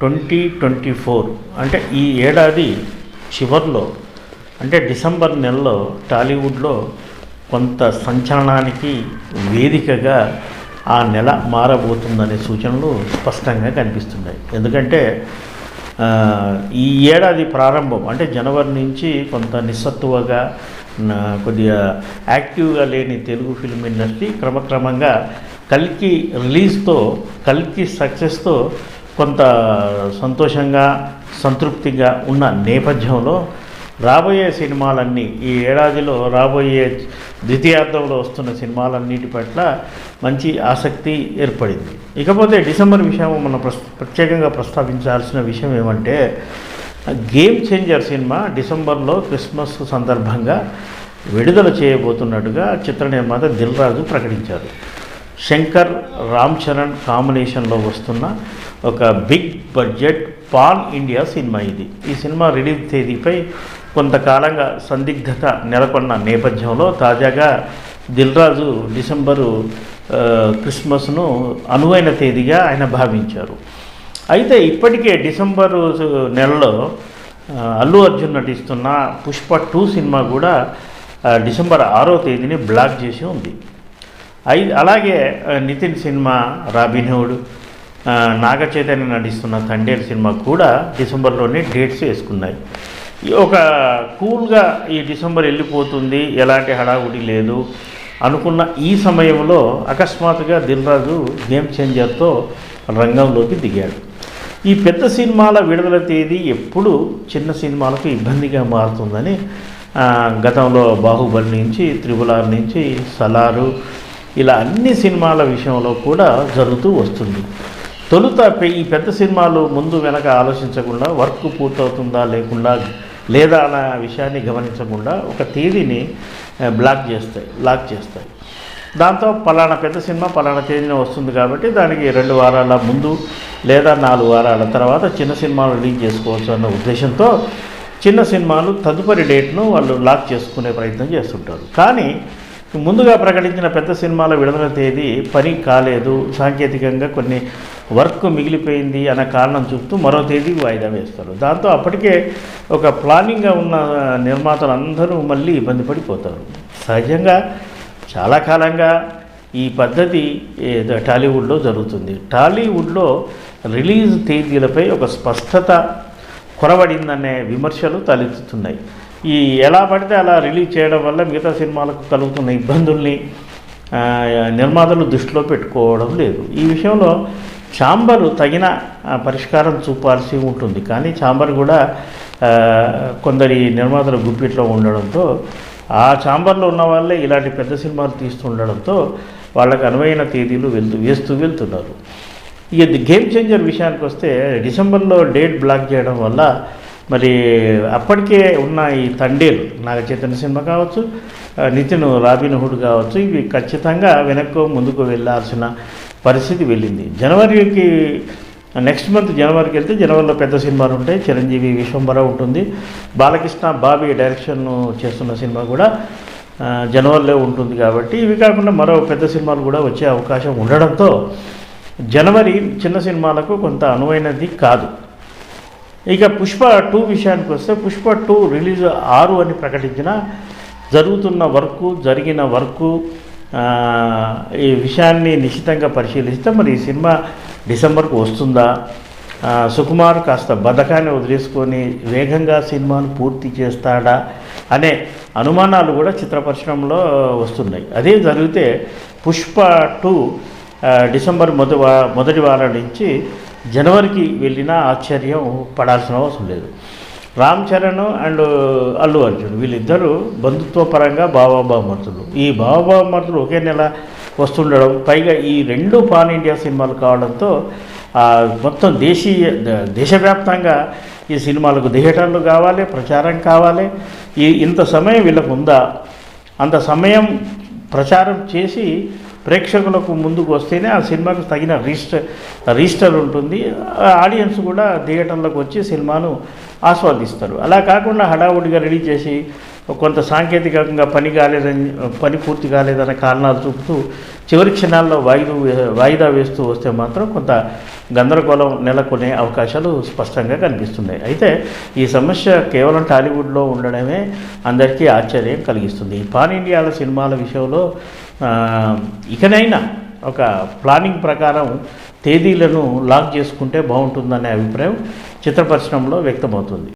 Twenty twenty four. అంటే ఈ ఏడాది చివర్లో అంటే డిసెంబర్ నెలలో టాలీవుడ్లో కొంత సంచలనానికి వేదికగా ఆ నెల మారబోతుందనే సూచనలు స్పష్టంగా కనిపిస్తున్నాయి. ఎందుకంటే ఈ ఏడాది ప్రారంభం అంటే జనవరి నుంచి కొంత నిస్సత్తువగా కొద్దిగా యాక్టివ్గా లేని తెలుగు ఫిల్మ్ ఇండస్ట్రీ క్రమక్రమంగా కల్కి రిలీజ్తో కల్కి సక్సెస్తో కొంత సంతోషంగా సంతృప్తిగా ఉన్న నేపథ్యంలో రాబోయే సినిమాలన్నీ ఈ ఏడాదిలో రాబోయే ద్వితీయార్థంలో వస్తున్న సినిమాలన్నిటి పట్ల మంచి ఆసక్తి ఏర్పడింది. ఇకపోతే డిసెంబర్ విషయం మనం ప్రత్యేకంగా ప్రస్తావించాల్సిన విషయం ఏమంటే గేమ్ చేంజర్ సినిమా డిసెంబర్లో క్రిస్మస్ సందర్భంగా విడుదల చేయబోతున్నట్టుగా చిత్ర నిర్మాత దిల్ రాజు ప్రకటించారు. శంకర్ రామ్ చరణ్ కాంబినేషన్లో వస్తున్న ఒక బిగ్ బడ్జెట్ పాన్ ఇండియా సినిమా ఇది. ఈ సినిమా రిలీజ్ తేదీపై కొంతకాలంగా సందిగ్ధత నెలకొన్న నేపథ్యంలో తాజాగా దిల్ రాజు డిసెంబరు క్రిస్మస్ను అనువైన తేదీగా ఆయన భావించారు. అయితే ఇప్పటికే డిసెంబరు నెలలో అల్లు అర్జున్ నటిస్తున్న పుష్ప టూ సినిమా కూడా డిసెంబర్ ఆరో తేదీని బ్లాక్ చేసి ఉంది. ఐదు అలాగే నితిన్ సినిమా రాబిన్హుడ్ నాగచైతన్య నటిస్తున్న తండేలు సినిమా కూడా డిసెంబర్లోనే డేట్స్ వేసుకున్నాయి. ఒక కూల్గా ఈ డిసెంబర్ వెళ్ళిపోతుంది ఎలాంటి హడావుడి లేదు అనుకున్న ఈ సమయంలో అకస్మాత్తుగా దిల్రాజు గేమ్ చేంజర్తో రంగంలోకి దిగాడు. ఈ పెద్ద సినిమాల విడుదల తేదీ ఎప్పుడు చిన్న సినిమాలకు ఇబ్బందిగా మారుతుందని గతంలో బాహుబలి నుంచి త్రిబులార్ నుంచి సలారు ఇలా అన్ని సినిమాల విషయంలో కూడా జరుగుతూ వస్తుంది. తొలుత ఈ పెద్ద సినిమాలు ముందు వెనక ఆలోచించకుండా వర్క్ పూర్తవుతుందా లేకుండా లేదా అన్న విషయాన్ని గమనించకుండా ఒక తేదీని బ్లాక్ చేస్తాయి లాక్ చేస్తాయి. దాంతో పలానా పెద్ద సినిమా పలానా తేదీన వస్తుంది కాబట్టి దానికి రెండు వారాల ముందు లేదా నాలుగు వారాల తర్వాత చిన్న సినిమాలు రిలీజ్ చేసుకోవచ్చు అన్న ఉద్దేశంతో చిన్న సినిమాలు తదుపరి డేట్ను వాళ్ళు లాక్ చేసుకునే ప్రయత్నం చేస్తుంటారు. కానీ ముందుగా ప్రకటించిన పెద్ద సినిమాల విడుదల తేదీ పని కాలేదు. సాంకేతికంగా కొన్ని వర్క్ మిగిలిపోయింది అన్న కారణం చూపుతూ మరో తేదీ వాయిదా వేస్తారు. దాంతో అప్పటికే ఒక ప్లానింగ్గా ఉన్న నిర్మాతలు అందరూ మళ్ళీ ఇబ్బంది పడిపోతారు. సహజంగా చాలా కాలంగా ఈ పద్ధతి టాలీవుడ్లో జరుగుతుంది. టాలీవుడ్లో రిలీజ్ తేదీలపై ఒక స్పష్టత కొరబడిందనే విమర్శలు తలెత్తుతున్నాయి. ఈ ఎలా పడితే అలా రిలీజ్ చేయడం వల్ల మిగతా సినిమాలకు కలుగుతున్న ఇబ్బందుల్ని నిర్మాతలు దృష్టిలో పెట్టుకోవడం లేదు. ఈ విషయంలో ఛాంబరు తగిన పరిష్కారం చూపాల్సి ఉంటుంది. కానీ ఛాంబర్ కూడా కొందరి నిర్మాతల గుప్పిట్లో ఉండడంతో ఆ ఛాంబర్లో ఉన్న వాళ్ళే ఇలాంటి పెద్ద సినిమాలు తీస్తుండడంతో వాళ్ళకు అనువైన తేదీలు వెళ్తూ వేస్తూ వెళ్తున్నారు. ఇక గేమ్ చేంజర్ విషయానికి వస్తే డిసెంబర్లో డేట్ బ్లాక్ చేయడం వల్ల మరి అప్పటికే ఉన్న ఈ తండేలు నాగ చైతన్య సినిమా కావచ్చు నితిన్ రాబిన్ హుడ్ కావచ్చు ఇవి ఖచ్చితంగా వెనక్కు ముందుకు వెళ్ళాల్సిన పరిస్థితి వెళ్ళింది. జనవరికి నెక్స్ట్ మంత్ జనవరికి వెళ్తే జనవరిలో పెద్ద సినిమాలు ఉంటాయి చిరంజీవి విశ్వంబర ఉంటుంది బాలకృష్ణ బాబీ డైరెక్షన్ చేస్తున్న సినిమా కూడా జనవరిలో ఉంటుంది కాబట్టి ఇవి కాకుండా మరో పెద్ద సినిమాలు కూడా వచ్చే అవకాశం ఉండడంతో జనవరి చిన్న సినిమాలకు కొంత అనువైనది కాదు. ఇక పుష్ప టూ విషయానికి వస్తే పుష్ప టూ రిలీజ్ ఆరు అని ప్రకటించిన జరుగుతున్న వర్కు జరిగిన వర్కు ఈ విషయాన్ని నిశ్చితంగా పరిశీలిస్తే మరి ఈ సినిమా డిసెంబర్కు వస్తుందా? సుకుమార్ కాస్త బద్ధకాన్ని వదిలేసుకొని వేగంగా సినిమాను పూర్తి చేస్తాడా అనే అనుమానాలు కూడా చిత్ర పరిశ్రమలో వస్తున్నాయి. అదే జరిగితే పుష్ప టూ డిసెంబర్ మొదటి వా మొదటి వారం నుంచి జనవరికి వెళ్ళినా ఆశ్చర్యం పడాల్సిన అవసరం లేదు. రామ్ చరణ్ అండ్ అల్లు అర్జున్ వీళ్ళిద్దరూ బంధుత్వపరంగా బాబాబామర్తులు ఈ బాబాబామర్తులు ఒకే నెల వస్తుండడం పైగా ఈ రెండు పాన్ ఇండియా సినిమాలు కావడంతో మొత్తం దేశీయ దేశవ్యాప్తంగా ఈ సినిమాలకు థియేటర్లు కావాలి ప్రచారం కావాలి. ఈ ఇంత సమయం వీళ్ళకు ఉందా? అంత సమయం ప్రచారం చేసి ప్రేక్షకులకు ముందుకు వస్తేనే ఆ సినిమాకు తగిన రిజిస్టర్ రిజిస్టర్ ఉంటుంది. ఆ ఆడియన్స్ కూడా థియేటర్లకు వచ్చి సినిమాను ఆస్వాదిస్తారు. అలా కాకుండా హడావుడిగా రెడీ చేసి కొంత సాంకేతికంగా పని కాలేదని పని పూర్తి కాలేదన్న కారణాలు చూపుతూ చివరి క్షణాల్లో వాయిదు వాయిదా వేస్తూ వస్తే మాత్రం కొంత గందరగోళం నెలకొనే అవకాశాలు స్పష్టంగా కనిపిస్తున్నాయి. అయితే ఈ సమస్య కేవలం టాలీవుడ్లో ఉండడమే అందరికీ ఆశ్చర్యం కలిగిస్తుంది. పాన్ ఇండియాల సినిమాల విషయంలో ఇకనైనా ఒక ప్లానింగ్ ప్రకారం తేదీలను లాక్ చేసుకుంటే బాగుంటుందనే అభిప్రాయం చిత్ర పరిశ్రమలో వ్యక్తమవుతుంది.